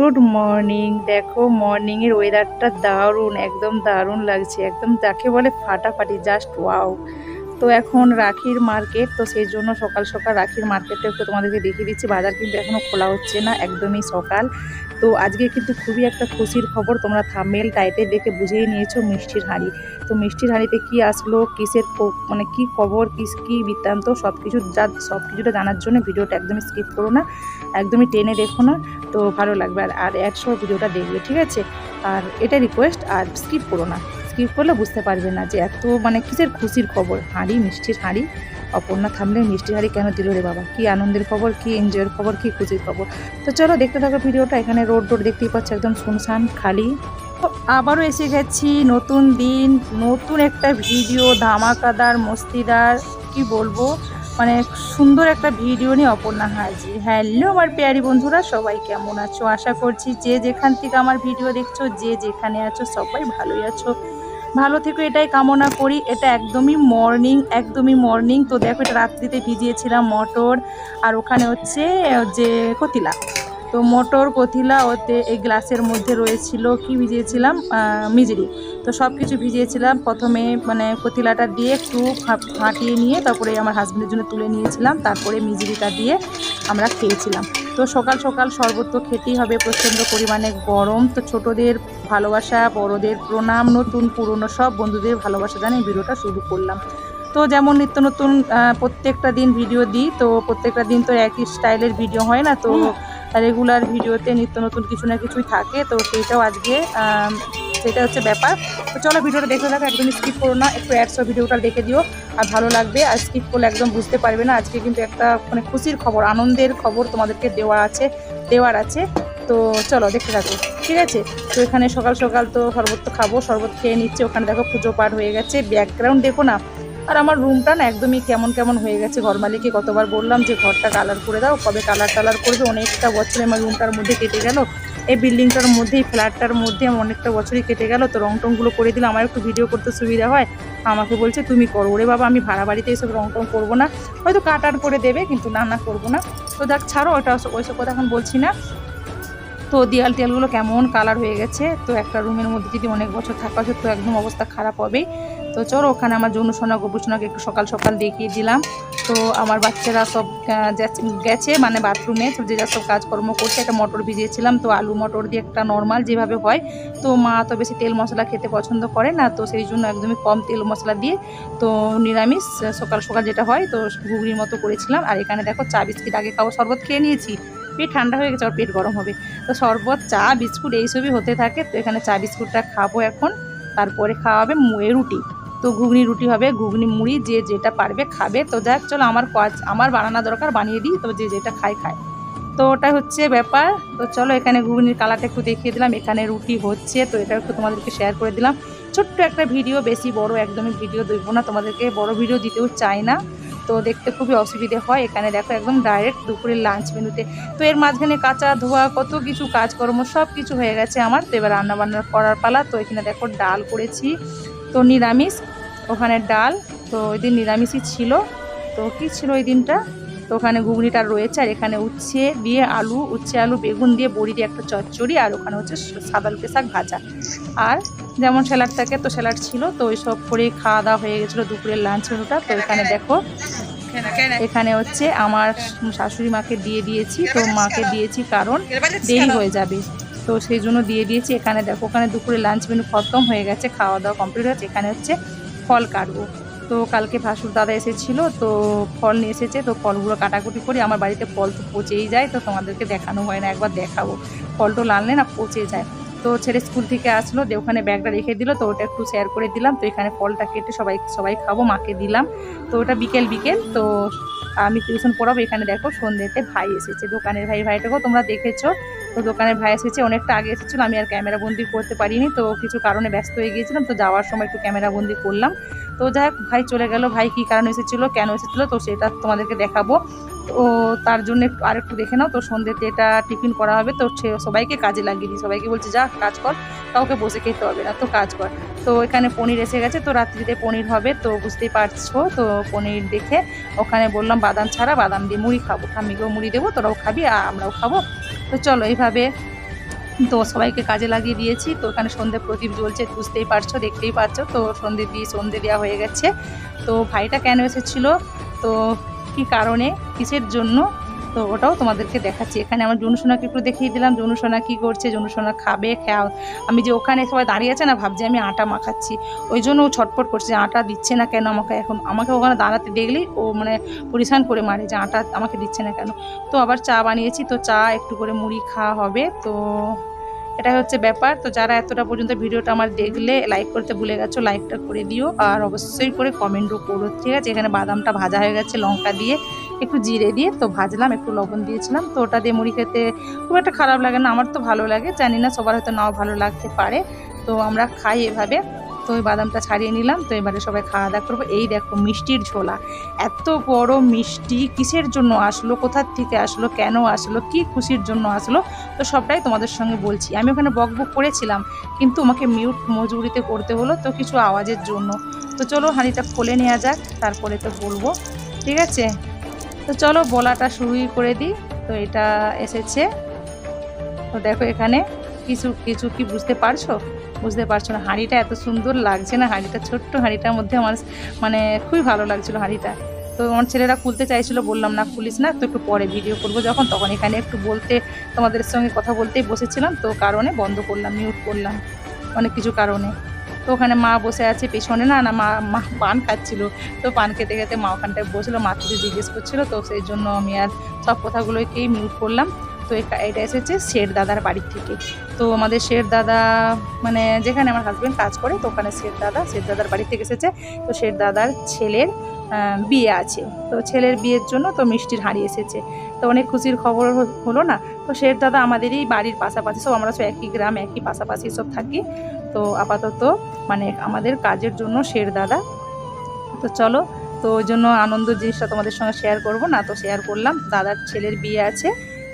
Good morning. দেখো, মর্নিংয়ের ওয়েদারটা দারুণ, একদম দারুণ লাগছে, একদম যাকে বলে ফাটাফাটি, জাস্ট ওয়াও। তো এখন রাখির মার্কেট, তো সেই জন্য সকাল সকাল রাখির মার্কেটটা একটু তোমাদেরকে দেখিয়ে দিচ্ছি। বাজার কিন্তু এখনও খোলা হচ্ছে না, একদমই সকাল। তো আজকে কিন্তু খুবই একটা খুশির খবর। তোমরা থামেল টাইটে দেখে বুঝেই নিয়েছো মিষ্টির হাঁড়ি। তো মিষ্টির হাঁড়িতে কি আসলো, কিসের মানে কি খবর কিস কি বৃত্তান্ত সব কিছু যা সব কিছুটা জানার জন্য ভিডিওটা একদমই স্কিপ করো না, একদমই টেনে দেখো না, তো ভালো লাগবে। আর আর একশো ভিডিওটা দেখবে, ঠিক আছে? আর এটা রিকোয়েস্ট আর স্কিপ করো না। স্কিপ করলে বুঝতে পারবে না যে এত মানে কিসের খুশির খবর? হাঁড়ি, মিষ্টির হাঁড়ি। অপর্ণা থামলে মিষ্টি হাঁড়ি কেন দিল রে বাবা? কি আনন্দের খবর, কি এনজয়ের খবর, কি খুশির খবর? তো চলো দেখতে থাকো ভিডিওটা, এখানে রোড রোড দেখতেই পাচ্ছ একদম শুনশান খালি। আবারও এসে গেছি নতুন দিন, নতুন একটা ভিডিও, ধামাকাদার, মস্তিদার, কি বলব? মানে সুন্দর একটা ভিডিও নিয়ে অপর্ণা হাজির। হ্যালো আমার পেয়ারি বন্ধুরা, সবাই কেমন আছো? আশা করছি যে যেখান থেকে আমার ভিডিও দেখছ, যে যেখানে আছো, সবাই ভালোই আছো। ভালো থেকো, এটাই কামনা করি। এটা একদমই মর্নিং একদমই মর্নিং তো দেখো, এটা রাত্রিতে ভিজিয়েছিলাম মটর আর ওখানে হচ্ছে যে কতিলা। তো মটর, কতিলা, ওতে এই গ্লাসের মধ্যে রয়েছিল কি ভিজিয়েছিলাম? মিজরি। তো সব কিছু ভিজিয়েছিলাম। প্রথমে মানে কতিলাটা দিয়ে একটু ফাটিয়ে নিয়ে তারপরে আমার হাজব্যান্ডের জন্য তুলে নিয়েছিলাম। তারপরে মিজরিটা দিয়ে আমরা খেয়েছিলাম। তো সকাল সকাল সর্বত্র তো খেতেই হবে প্রচণ্ড পরিমাণে গরম। তো ছোটদের ভালোবাসা বড়দের প্রণাম নতুন পুরনো সব বন্ধুদের ভালোবাসা জানিয়ে ভিডিওটা শুরু করলাম। তো যেমন নিত্য নতুন প্রত্যেকটা দিন ভিডিও দিই তো প্রত্যেকটা দিন তো একই স্টাইলের ভিডিও হয় না তো রেগুলার ভিডিওতে নিত্য নতুন কিছু না কিছুই থাকে তো সেইটাও আজকে সেটা হচ্ছে ব্যাপার। তো চলো ভিডিওটা দেখে থাকো একদম স্কিপ করো না, একটু অ্যাডসো ভিডিওটা দেখে দিও, আর ভালো লাগবে, আর স্কিপ করলে একদম বুঝতে পারবে না। আজকে কিন্তু একটা মানে খুশির খবর, আনন্দের খবর তোমাদেরকে দেওয়া আছে, দেওয়ার আছে। তো চলো দেখতে থাকো, ঠিক আছে? তো এখানে সকাল সকাল তো শরবত তো খাব, শরবত খেয়ে নিচ্ছে, ওখানে দেখো পুজো পার হয়ে গেছে ব্যাকগ্রাউন্ড দেখো না। আর আমার রুমটা না একদমই কেমন কেমন হয়ে গেছে, ঘর মালিককে কতবার বললাম যে ঘরটা কালার করে দাও, কবে কালার টালার করবে, অনেকটা বছর আমার রুমটার মধ্যে কেটে গেল। এই বিল্ডিংটার মধ্যে এই ফ্ল্যাটটার মধ্যে আমার অনেকটা বছরই কেটে গেল, তো রং টংগুলো করে দিলে আমার একটু ভিডিও করতে সুবিধা হয়। আমাকে বলছে, তুমি করো। ওরে বাবা, আমি ভাড়া বাড়িতে এসব রং টং করব না। হয়তো কাটার করে দেবে, কিন্তু না না করব না। তো দেখ, ছাড়ো, ওটা ওইসব কথা এখন বলছি না। তো দেয়াল টেয়ালগুলো কেমন কালার হয়ে গেছে? তো একটা রুমের মধ্যে যদি অনেক বছর থাকা হয় তো একদম অবস্থা খারাপ হবেই। তো চলো, ওখানে আমার জন্য সোনা গোপুসোনাকে একটু সকাল সকাল দেখিয়ে দিলাম। তো আমার বাচ্চারা সব গেছে মানে বাথরুমে সব যে যা সব কাজকর্ম করছে, একটা মটর ভিজিয়েছিলাম। তো আলু মটর দিয়ে একটা নর্মাল যেভাবে হয়, তো মা তো বেশি তেল মশলা খেতে পছন্দ করে না, তো সেই জন্য একদমই কম তেল মশলা দিয়ে, তো নিরামিষ সকাল সকাল যেটা হয়, তো ঘুগনির মতো করেছিলাম। আর এখানে দেখো চা, বিস্কিট, আগে খাব, শরবত খেয়ে নিয়েছি। পেট ঠান্ডা হয়ে গেছে আর পেট গরম হবে। তো শরবত, চা, বিস্কুট এইসবই হতে থাকে। তো এখানে চা, বিস্কুটটা খাব এখন। তারপরে খাওয়া হবে রুটি। তো ঘুগনি রুটি হবে, ঘুগনি মুড়ি, যে যেটা পারবে খাবে। তো যাক, চলো আমার কাজ, আমার বানানো দরকার, বানিয়ে দিই, তো যে যেটা খায় খায়। তো ওটা হচ্ছে ব্যাপার। তো চলো এখানে ঘুগনির কালারটা একটু দেখিয়ে দিলাম, এখানে রুটি হচ্ছে, তো এটা একটু তোমাদেরকে শেয়ার করে দিলাম। ছোট্ট একটা ভিডিও, বেশি বড় একদমই ভিডিও দেবো না, তোমাদেরকে বড় ভিডিও দিতেও চাই না। তো দেখতে খুবই অসুবিধে হয়, এখানে দেখো একদম ডাইরেক্ট দুপুরের লাঞ্চ মেনুতে। তো এর মাঝখানে কাঁচা ধোয়া, কত কিছু কাজকর্ম সব কিছু হয়ে গেছে আমার। তো এবার রান্নাবান্না করার পালা, তো এখানে দেখো ডাল করেছি তো নিরামিষ, ওখানে ডাল, তো ওই দিন নিরামিষই ছিল। তো কী ছিল ওই দিনটা? তো ওখানে ঘুগনিটা রয়েছে, আর এখানে উচ্ছে দিয়ে আলু, উচ্ছে, আলু, বেগুন দিয়ে বড়ি দিয়ে একটা চচ্চড়ি, আর ওখানে হচ্ছে সাদা লুটে শাক ভাজা। আর যেমন স্যালাড থাকে, তো স্যালাড ছিল, তো ওই সব করে খাওয়া দাওয়া হয়ে গেছিল দুপুরের লাঞ্চ মেনুটা তো এখানে দেখো, এখানে হচ্ছে আমার শাশুড়ি মাকে দিয়ে দিয়েছি, তো মাকে দিয়েছি কারণ দেরি হয়ে যাবে। তো সেই জন্য দিয়ে দিয়েছি। এখানে দেখো, ওখানে দুপুরে লাঞ্চ মেনু খতম হয়ে গেছে খাওয়া দাওয়া কমপ্লিট হয়েছে এখানে হচ্ছে ফল কাটবো। তো কালকে ভাসুর দাদা এসেছিল, তো ফল নিয়ে এসেছে, তো ফলগুলো কাটাকুটি করি। আমার বাড়িতে ফল তো পচেই যায়, তো তোমাদেরকে দেখানো হয় না, একবার দেখাবো। ফলটো লানলে না পচে যায়। তো ছেলে স্কুল থেকে আসলো, দিয়ে ওখানে ব্যাগটা রেখে দিল, তো ওটা একটু শেয়ার করে দিলাম। তো এখানে ফলটা কেটে সবাই সবাই খাব, মাকে দিলাম। তো ওটা বিকেল বিকেল। তো আমি টিউশন পড়াবো। এখানে দেখো সন্ধ্যেতে ভাই এসেছে, দোকানের ভাই। ভাইটাকেও তোমরা দেখেছ? তো দোকানের ভাই এসেছে, অনেকটা আগে এসেছিল। আমি আর ক্যামেরা বন্দি করতে পারিনি, তো কিছু কারণে ব্যস্ত হয়ে গিয়েছিলাম। তো যাওয়ার সময় একটু ক্যামেরা বন্দি করলাম। তো যাই ভাই চলে গেল। ভাই কী কারণে এসেছিল, কেন এসেছিল, তো সেটা তোমাদেরকে দেখাবো। তো তার জন্য একটু আর একটু দেখে নাও। তো সন্ধ্যেতে এটা টিফিন করা হবে। তো সবাইকে কাজে লাগিয়ে দিই। সবাইকে বলছে, যা, কাজ কর। কাউকে বসে খেতে হবে না। তো কাজ কর। তো এখানে পনির এসে গেছে। তো রাত্রিতে পনির হবে। তো বুঝতেই পারছ। তো পনির দেখে ওখানে বললাম, বাদাম ছাড়া বাদাম দিয়ে মুড়ি খাব। ঠাম্মিকেও মুড়ি দেবো, তোরাও খাবি আর আমরাও খাব। তো চলো, এইভাবে তো সবাইকে কাজে লাগিয়ে দিয়েছি। তো ওখানে সন্ধে প্রদীপ জ্বলছে। বুঝতেই পারছ, দেখতেই পারছ। তো সন্ধে দিয়ে সন্ধে দেওয়া হয়ে গেছে। তো ভাইটা কেন এসেছিল? তো কি কারণে, কিসের জন্য? তো ওটাও তোমাদেরকে দেখাচ্ছি। এখানে আমার জনুসোনাকে একটু দেখিয়ে দিলাম, জনুসোনা কী করছে, জনুসোনা খাবে খেয়া আমি যে ওখানে সবাই দাঁড়িয়ে আছে না, ভাবছি আমি আটা মাখাচ্ছি। ওই জন্য ও ছটফট করছে, আটা দিচ্ছে না কেন আমাকে এখন? আমাকে ওখানে দাঁড়াতে দেখলেই ও মানে পরিশান করে মারে যে আটা আমাকে দিচ্ছে না কেন। তো আবার চা বানিয়েছি, তো চা একটু করে মুড়ি খাওয়া হবে, তো এটা হচ্ছে ব্যাপার। তো যারা এতটা পর্যন্ত ভিডিওটা আমার দেখলে লাইক করতে ভুলে গেছো লাইকটা করে দিও। আর অবশ্যই করে কমেন্টও করো, ঠিক আছে? এখানে বাদামটা ভাজা হয়ে গেছে, লঙ্কা দিয়ে একটু জিরে দিয়ে তো ভাজলাম, একটু লবণ দিয়েছিলাম। তো ওটা দিয়ে মুড়ি খেতে খুব একটা খারাপ লাগে না, আমার তো ভালো লাগে। জানি না সবার হয়তো নাও ভালো লাগতে পারে। তো আমরা খাই এভাবে। তো ওই বাদামটা ছাড়িয়ে নিলাম। তো এবারে সবাই খাওয়া দাওয়া করব। এই দেখো মিষ্টির ঝোলা। এত বড় মিষ্টি, কিসের জন্য আসলো? কোথার থেকে আসলো? কেন আসলো? কি খুশির জন্য আসলো? তো সবটাই তোমাদের সঙ্গে বলছি। আমি ওখানে বক বক করেছিলাম, কিন্তু আমাকে মিউট মজুরিতে করতে হলো তো কিছু আওয়াজের জন্য। তো চলো হাঁড়িটা খুলে নেওয়া যাক, তারপরে তো বলব। ঠিক আছে? তো চলো বলাটা শুরুই করে দিই। তো এটা এসেছে। তো দেখো এখানে কিছু কিছু কি বুঝতে পারছ? বুঝতে পারছ না, হাঁড়িটা এত সুন্দর লাগছে না, হাঁড়িটা, ছোট্ট হাঁড়িটার মধ্যে আমার মানে খুবই ভালো লাগছিল হাঁড়িটা। তো আমার ছেলেরা খুলতে চাইছিল, বললাম, না খুলিস না, তো একটু পরে ভিডিও করব। যখন তখন এখানে একটু বলতে, তোমাদের সঙ্গে কথা বলতেই বসেছিলাম, তো কারণে বন্ধ করলাম মিউট করলাম, অনেক কিছু কারণে। তো ওখানে মা বসে আছে, পেছনে না না, মা মা পান খাচ্ছিল। তো পান খেতে খেতে মা ওখানটায় বসল, মা কিছু জিজ্ঞেস করছিল, তো সেই জন্য আমি আর সব কথাগুলোকেই মিউট করলাম। তো এটা এসেছে শের দাদার বাড়ির থেকে। তো আমাদের শের দাদা মানে যেখানে আমার হাজব্যান্ড কাজ করে, তো ওখানে শের দাদা, শের দাদার বাড়ি থেকে এসেছে। তো শের দাদার ছেলের বিয়ে আছে। তো ছেলের বিয়ের জন্য তো মিষ্টির হাঁড়ি এসেছে। তো অনেক খুশির খবর হলো না। তো শের দাদা আমাদেরই বাড়ির পাশাপাশি সব আমরা সব একই গ্রাম, একই পাশাপাশি সব থাকি। তো আপাতত মানে আমাদের কাজের জন্য শের দাদা। তো চলো, তো ওই জন্য আনন্দ জিনিসটা তোমাদের সঙ্গে শেয়ার করব। না তো শেয়ার করলাম। দাদার ছেলের বিয়ে আছে।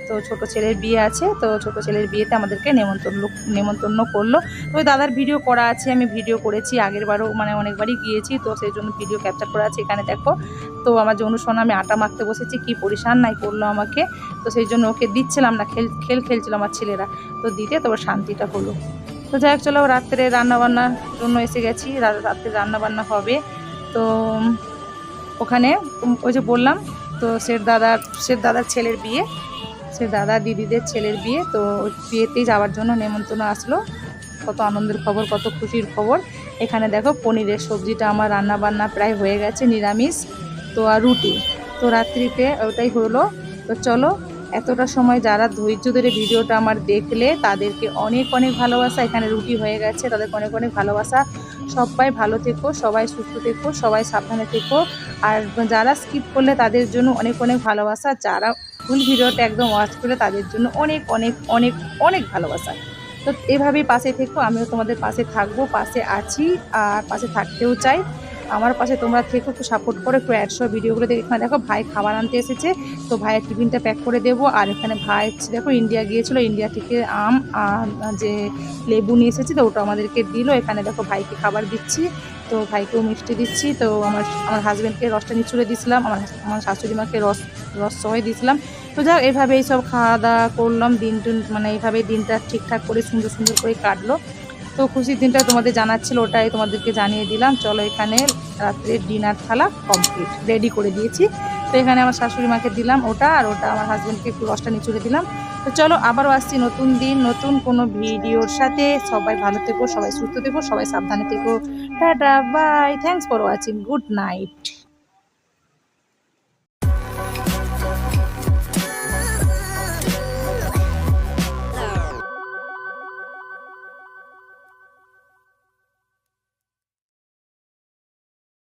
তো ছোট ছেলের বিয়ে আছে, তো ছোট ছেলের বিয়েতে আমাদেরকে নেমন্তন্ন নেমন্তন্ন করল। তো দাদার ভিডিও করা আছে, আমি ভিডিও করেছি, আগের বারও মানে অনেকবারই গিয়েছি, তো সেই জন্য ভিডিও ক্যাপচার করা আছে এখানে, দেখো। তো আমার যে অনুসরণ আমি আটা মাখতে বসেছি, কি পরিশান নাই করল আমাকে। তো সেই জন্য ওকে দিচ্ছিলাম না, খেল খেল খেলছিল আমার ছেলেরা। তো দিতে তবে শান্তিটা হলো। তো যাই হোক, চলো রাত্রে রান্নাবান্নার জন্য এসে গেছি রাত্রে রান্নাবান্না হবে। তো ওখানে, ওই যে বললাম, তো শের দাদার শের দাদার ছেলের বিয়ে। সে দাদা দিদিদের ছেলের বিয়ে, তো বিয়েতেই যাওয়ার জন্য নেমন্তন্ন আসলো। কত আনন্দের খবর, কত খুশির খবর। এখানে দেখো পনিরের সবজিটা আমার রান্না বান্না প্রায় হয়ে গেছে, নিরামিষ, তো আর রুটি। তো রাত্রিতে ওটাই হলো। তো চলো, এতটা সময় যারা ধৈর্য ধরে ভিডিওটা আমার দেখলে, তাদেরকে অনেক অনেক ভালোবাসা। এখানে রুটি হয়ে গেছে, তাদেরকে অনেক অনেক ভালোবাসা। সবাই ভালো থেকো, সবাই সুস্থ থেকো, সবাই সাবধানে থেকো। আর যারা স্কিপ করলে তাদের জন্য অনেক অনেক ভালোবাসা। যারা ফুল ভিডিওটা একদম ওয়াচ করে তাদের জন্য অনেক অনেক অনেক অনেক ভালোবাসা। তো এভাবেই পাশে থেকো, আমিও তোমাদের পাশে থাকব, পাশে আছি, আর পাশে থাকতেও চাই। আমার পাশে তোমরা থেকো, একটু সাপোর্ট করো, একটু অ্যাডসো ভিডিওগুলো দেখে। এখানে দেখো, ভাই খাবার আনতে এসেছে, তো ভাইয়ের টিফিনটা প্যাক করে দেবো। আর এখানে ভাই দেখো ইন্ডিয়া গিয়েছিল ইন্ডিয়া থেকে আম যে লেবু নিয়ে এসেছে, তো ওটা আমাদেরকে দিল। এখানে দেখো, ভাইকে খাবার দিচ্ছি, তো ভাইকেও মিষ্টি দিচ্ছি। তো আমার আমার হাজব্যান্ডকে রসটা নিচুড়ে দিয়েছিলাম আমার আমার শাশুড়ি মাকে রস রস সবাই দিয়েছিলাম। তো যাক এইভাবে এইসব খাওয়া দাওয়া করলাম দিন টুন মানে এইভাবে দিনটা ঠিকঠাক করে, সুন্দর সুন্দর করে কাটলো। তো খুশির দিনটা তোমাদের জানাচ্ছিল, ওটাই তোমাদেরকে জানিয়ে দিলাম। চলো এখানে রাত্রে ডিনার থালা কমপ্লিট রেডি করে দিয়েছি। তো এখানে আমার শাশুড়ি মাকে দিলাম ওটা, আর ওটা আমার হাজব্যান্ডকে একটু রসটা নিচুড়ে দিলাম। তো চলো আবারও আসছি নতুন দিন, নতুন কোনো ভিডিওর সাথে। সবাই ভালো থেকো, সবাই সুস্থ থেকো, সবাই সাবধানে থেকো। Tata bye thanks for watching good night